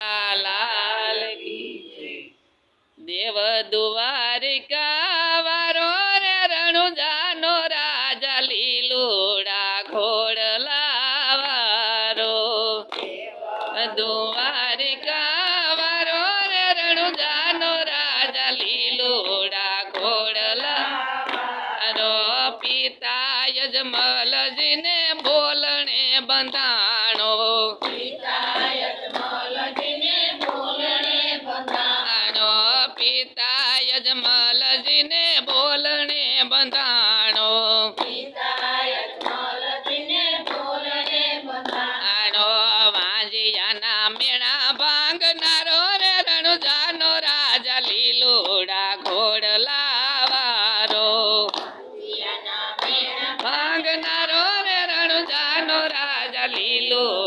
લાલ દેવ દ્વારિકા વારો રે રણુજાનો રાજા લીલુડા ઘોડલા વારો દ્વારિકા વારો રે રણુજાનો રાજા લીલુડા ઘોડલા વારો પિતા યજમલજીને બોલણે બંધાણો. બંધાણો પિતા યજમાલજીને બોલણે બંધાણો. આણો વાંજિયાના મેણા ભાંગનારો રે રણુજાનો રાજા લીલુડા ઘોડલા વારો ભાંગનારો રે રણુજાનો રાજા લીલુડા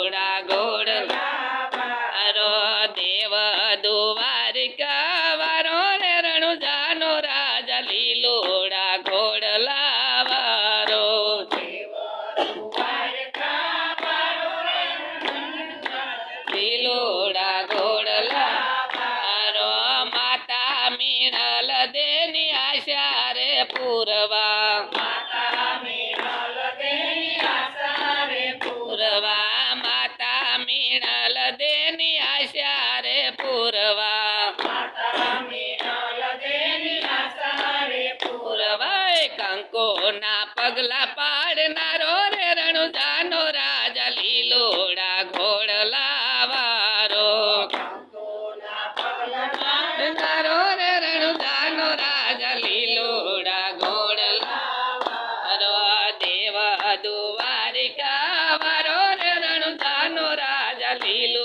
ના પગલા પાડનારો રે રણુજાનો રાજા રાજા, લીલોડા ઘોડલા વારો દેવા દુવારિકા વારો રે રણુજાનો રાજા લીલોડા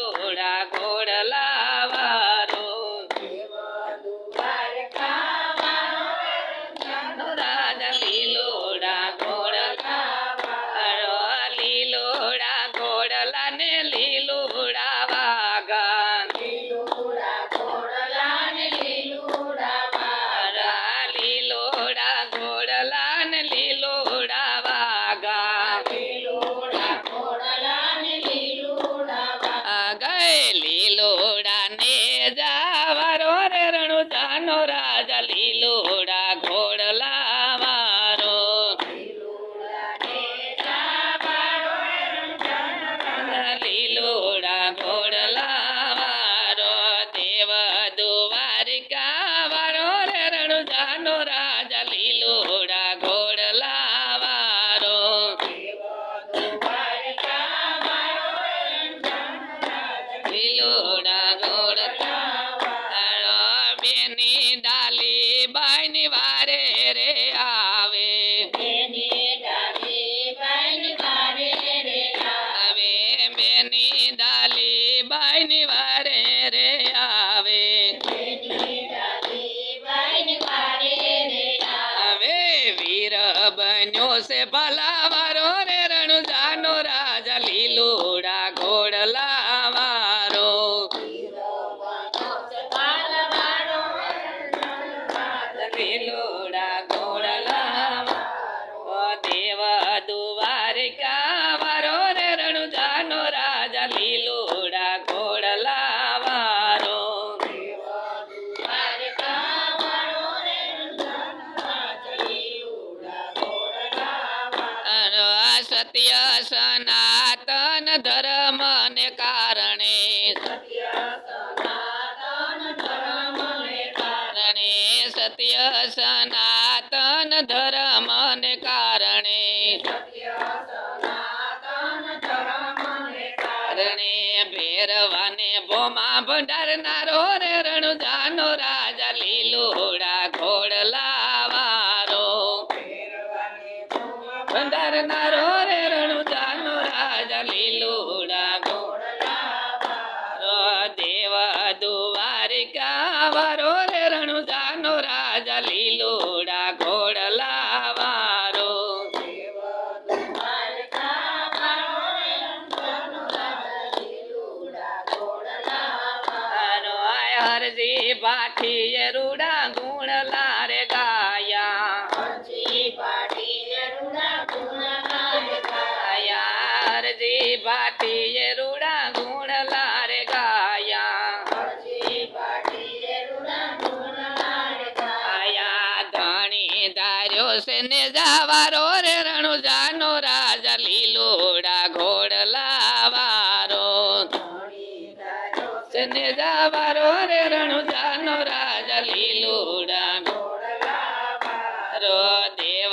લીલોડા ને જાવારો રે રણુજાનો રાજા, લીલોડા ઘોડલા મારો લીલોડા ઘોડલા મારો દેવ દુવારિકા વારો રે રણુજાનો રાજા લીલોડા બેની ડાલી બાઈની વારે રે આવે. હવે વીર બન્યો છે ભલા વારો રે રણુજાનો રાજા લીલોડા સત્ય સનાતન ધર્મ ને કારણે. કારણે. સત્ય સનાતન ધર્મ ને કારણે. કારણે. ભેરવાને ભોમા ભંડારનારો રે રણુજાનો રાજા લીલોડા ઘોડલા પાઠીએ રૂડા ગુણ લારે ગાયા. અરજી પાઠીએ રૂડા ગુણ લારે ગાયા. ધણી ધાર્યો છે ને જાવારો રે રણુ જાનો રાજા લીલોડા ઘોડા રણુજાનો રાજા લીલોડા રો દેવ